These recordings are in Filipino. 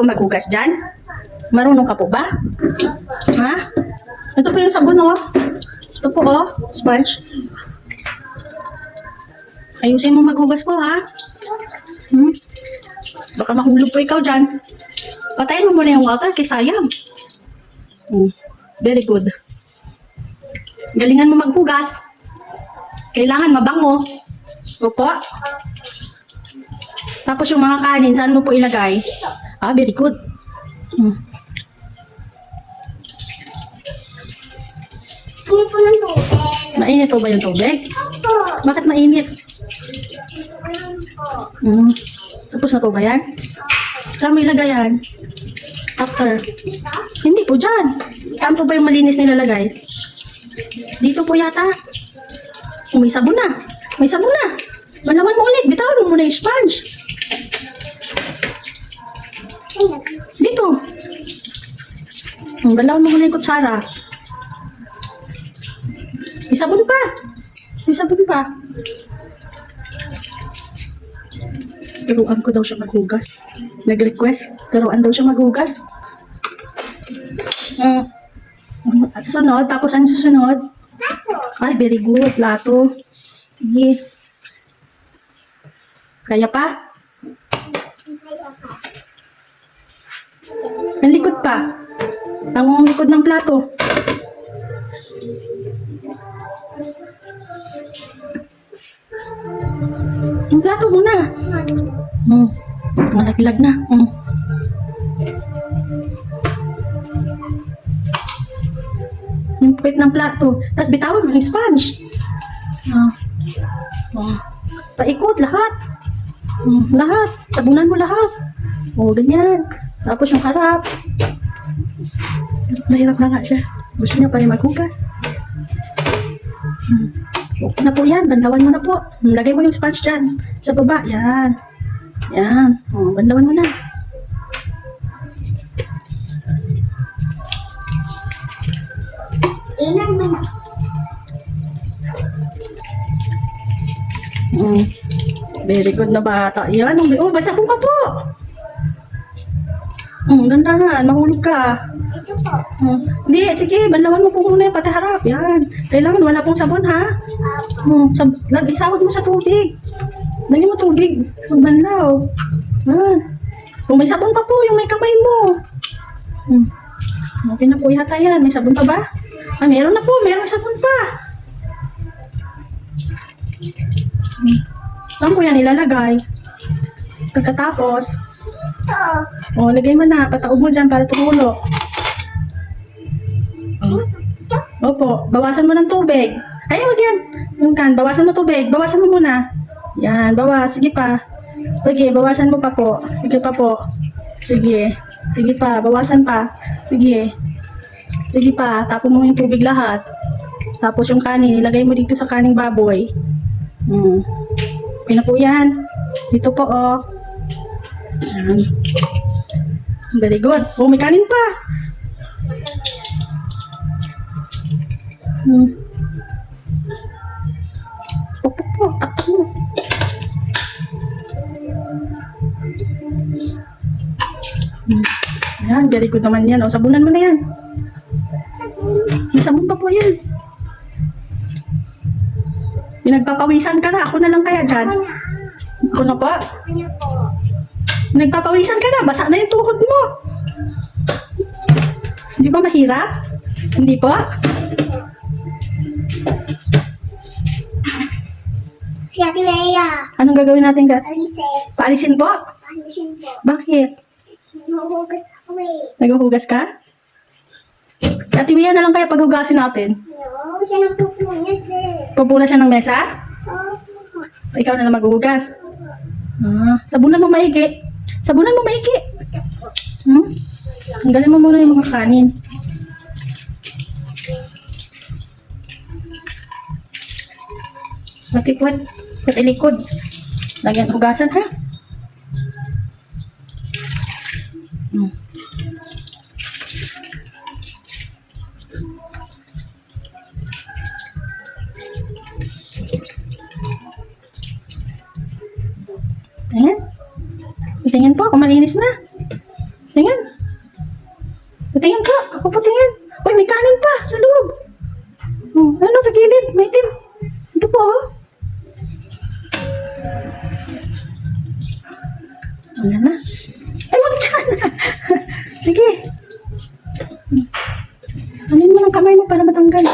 po maghugas dyan? Marunong ka po ba? Ha? Ito po yung sabon, oh. Ito po, oh. Sponge. Ayusin mo maghugas po, ha? Hmm? Baka mahulog po ikaw dyan. Patayin mo muna yung water kay sayang. Hmm. Very good. Galingan mo maghugas. Kailangan mabango. Opo. Tapos yung mga kanin, saan mo po ilagay? Ah, very good. Hmm. Hindi po ng tubig. Mainit po ba yung tubig? Opo. Bakit mainit? Ayun po. Hmm. Tapos na po ba yan? Saan mo ilagay yan? After. Hindi po dyan. Saan po ba yung malinis nilalagay? Dito po yata. May sabon na. May sabon na. Malaman mo ulit. Bitawan mo muna yung sponge. Ayun. Dito. Balawan mo muna yung kutsara. May sabon pa. May sabon pa. Turuan ko daw siya maghugas. Nag-request. Turuan daw siya maghugas. Hmm. Sa sunod, tapos ano susunod? Tapo. Ay, very good. Plato. Sige. Kaya pa? Ang likod pa. Ang likod ng plato. Yung plato muna. Hmm. Malaglag na. Hmm. Yung puwit ng plato. Tapos bitawan mo yung sponge. Ah. Ah. Paikot lahat. Hmm, lahat. Sabunan mo lahat. O, ganyan. Tapos yung harap. Hirap na nga siya. Gusto niya pa rin maghugas. Hmm. Okay na po yan. Bandawan mo na po. Hmm, Lagay mo yung sponge dyan. Sa baba. Yan. Yan. O, bandawan mo na. Ilan mo na? Mm. Very good na bata. Yan. Oh, basa ko pa po. Mm, dandahan. Mahulog ka. Dito po. Mm. Hindi, sige. Banlawan mo po muna yung pati harap. Yan. Kailangan wala pong sabon, ha? Mm. Sab lag isawad mo sa tubig. Lagyan mo tubig. Magbanlaw. Yan. Kung may sabon pa po, yung may kamay mo. Mm. Okay na po yata yan. May sabon pa ba? Ah, meron na po. Meron sabon pa. Mm. Saan ko yan ilalagay? Pagkatapos, O, lagay mo na. Pataob mo dyan para tumulo. Oh. Opo, bawasan mo ng tubig. Ay, wag yan. Yung kan, bawasan mo tubig. Bawasan mo muna. Yan, bawas. Sige pa. Sige, bawasan mo pa po. Sige pa po. Sige. Sige pa, bawasan pa. Sige. Sige pa, tapon mo yung tubig lahat. Tapos yung kanin, ilagay mo dito sa kaning baboy. Hmm. Okay yan. Dito po, oh. Yan. Very good. Oh, may kanin pa. Hmm. Opo po, takpan mo. Hmm. Ayan, very good naman yan. O, sabunan mo na yan. Sabon. May sabon pa po yan. Pinagpapawisan ka na. Ako na lang kaya dyan. Ano na? Ako na po. Ano po? Nagpapawisan ka na. Basa na yung tuhod mo. Hindi ba mahirap? Hindi po? Si Ate Leia. Anong gagawin natin, Gat? Alisin. Paalisin po? Alisin po. Bakit? Mahugas ako eh. Naghuhugas ka? Ate Mia na lang kaya paghugasin natin. No, siya nang pupunyas eh. Pupula siya ng mesa? Opo. Ikaw na lang maghuhugas. Ah, sabunan mo maigi. Sabunan mo maigi. Hmm? Tanggalin mo muna yung mga kanin. Puwet. Pati likod. Lagyan hugasan ha. Tingin. Tingin po kung malinis na. Patingin ka. Ako patingin. Uy, may kanin pa sa loob. Oh, ano sa gilid? May itim. Ito po, oh. Wala na. Ay, wag dyan. Sige. Alin mo ng kamay mo para matanggal.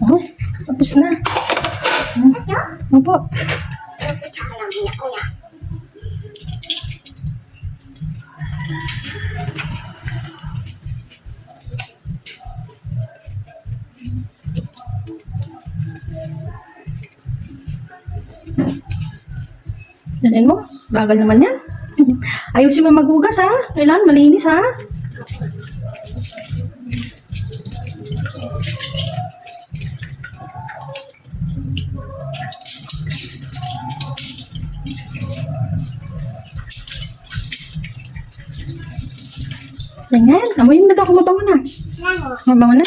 Oh, tapos na. Hmm. Ito? Opo. Kutsara mo. Bagal naman yan. Ayusin mo maghugas ha. Kailangan malinis ha. Ganyan. Amoy yung daga ko mabango na. Mabango na.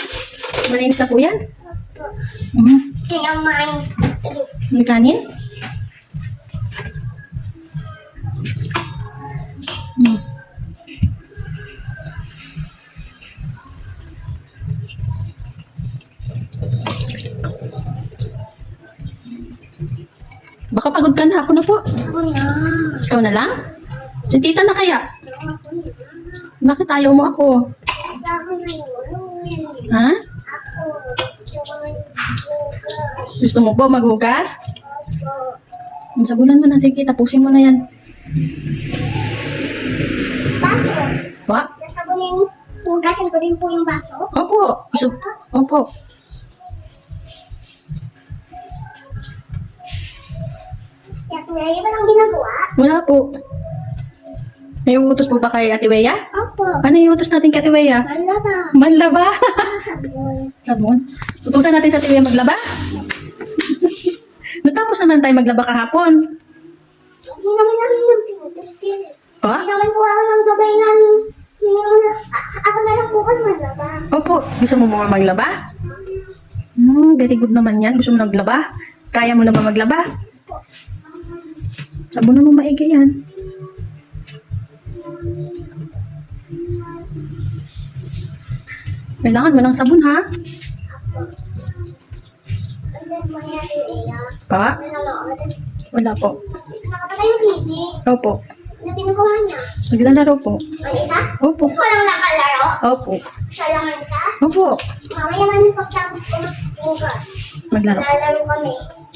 Malinis na po yan. Kaya man. May kanin? Hmm. Baka pagod ka na. Ako na po. Ako na. Ikaw na lang? Si tita na kaya? Bakit ayaw mo ako? Ha? Gusto mo po maghugas? Sabunan mo na. Sige, tapusin mo na yan. Baso. Wa? Sasabunin. Hugasan ko din po yung baso. Opo. Gusto, opo. Kaya kuya, yun ba lang ginagawa? Wala po. May utos po ba kay Ate Wea? Opo. Ano yung utos natin kay Ate Wea? Malaba. Manlaba. Sabon. Sabon. Utusan natin sa Ate Wea maglaba. Natapos naman tayo maglaba kahapon. Hindi naman namin ng pinututin. Pa? Hindi naman po ako ng gabay ng... Na... Ako na lang po kasi malaba. Opo. Gusto mo mo maglaba? Hmm, very good naman yan. Gusto mo naglaba? Kaya mo naman maglaba? Sabon mo maigi yan. Kailangan mo ng sabon ha? Pa? Wala po. Nakapatay yung TV. Opo. Ano ginagawa niya? Naglalaro po. Ang isa? Opo. Walang nakalaro. Opo. Siya lang ang isa. Opo. Mamaya namin pagkakot ko magbukas. Maglaro. Lalaro kami.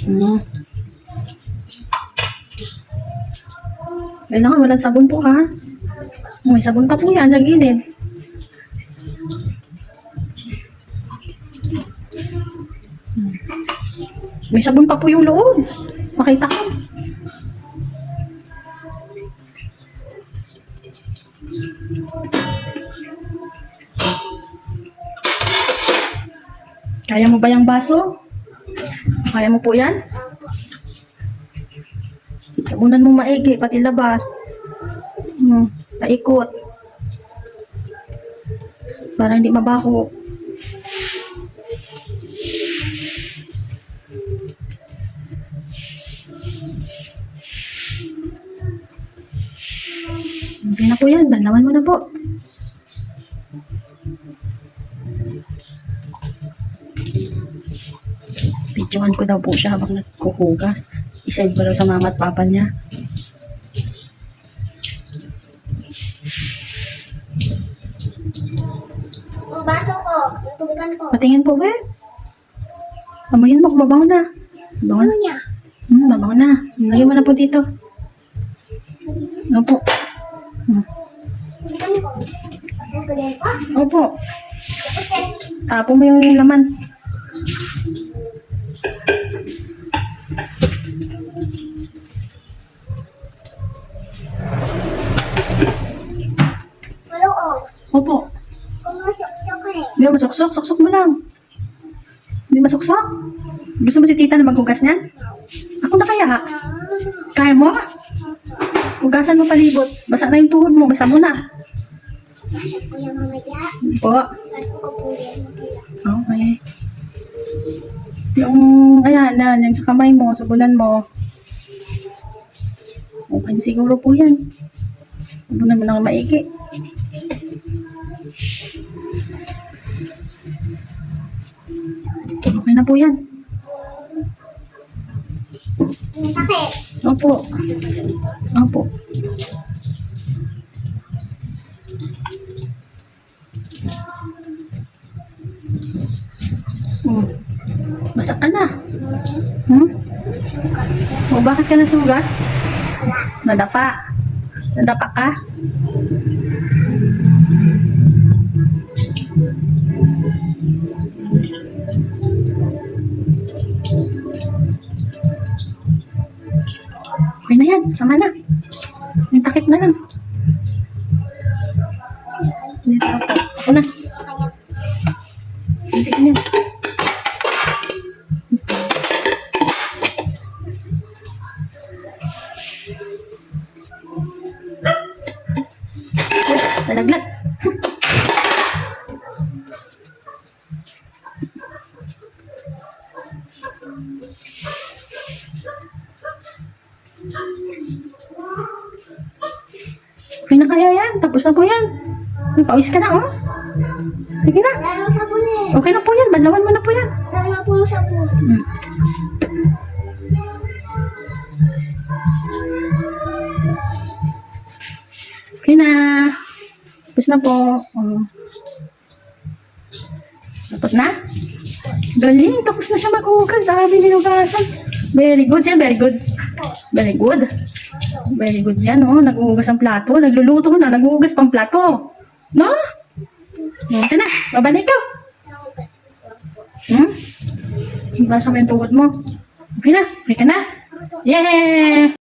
Hmm. Kailangan walang sabon po ha. May sabon pa po yan sa gilid. May sabon pa po yung loob. Makita ko. Kaya mo ba yung baso? Kaya mo po yan? Sabunan mo maigi, pati labas. Hmm, paikot. Para hindi mabaho. Po yan, banlawan mo na po. Videohan ko daw po siya habang nagkukugas. Isend ko daw sa mama at papa niya. Ang baso ko. Yung tubigan ko. Patingin po, be. Amoyin mo, mabango na. Mabango Ano na. niya? Hmm, mabango na. Lagyan mo na po dito. Opo. Opo. Tapo mo yung laman. Opo. Kumasok-sok eh. Hindi mo masuksok. Suksok mo lang. Hindi masuksok. Gusto mo si tita na maghugas niyan? Ako na kaya. Kaya mo? Bakasan mo palibot. Basa na yung tuhod mo. Basa mo na. Basa po yan mamaya. Po. Basa ko po yan mamaya. Okay. Yung, ayan, na, yung sa kamay mo, sa bulan mo. Okay siguro po yan. Bulan mo lang maigi. Okay na po yan. Ang sakit. Opo. Opo. Hmm. Basa ka na. Hmm? O bakit ka nasugat? Nadapa. Nadapa ka? Okay na yan. Sama na. May takip na lang. Dito ako. Ako na. Hindi na. Okay na kaya yan. Tapos na po yan. May Pawis ka na, oh. Sige na. Wala nang sabon eh. Okay na po yan. Banlawan mo na po yan. Wala na po yung sabon. Hmm. Okay na. Tapos na po. Oh. Tapos na? Galing. Tapos na siya maghugas. Dami nilugasan. Very good siya. Very good. Very good. Very good yan, oh. Naghuhugas ang plato. Nagluluto na. Naghuhugas pang plato. No? Okay na. Babalik ka. Hmm? Basa mo yung tuhod mo. Okay na. Okay ka na. Yay!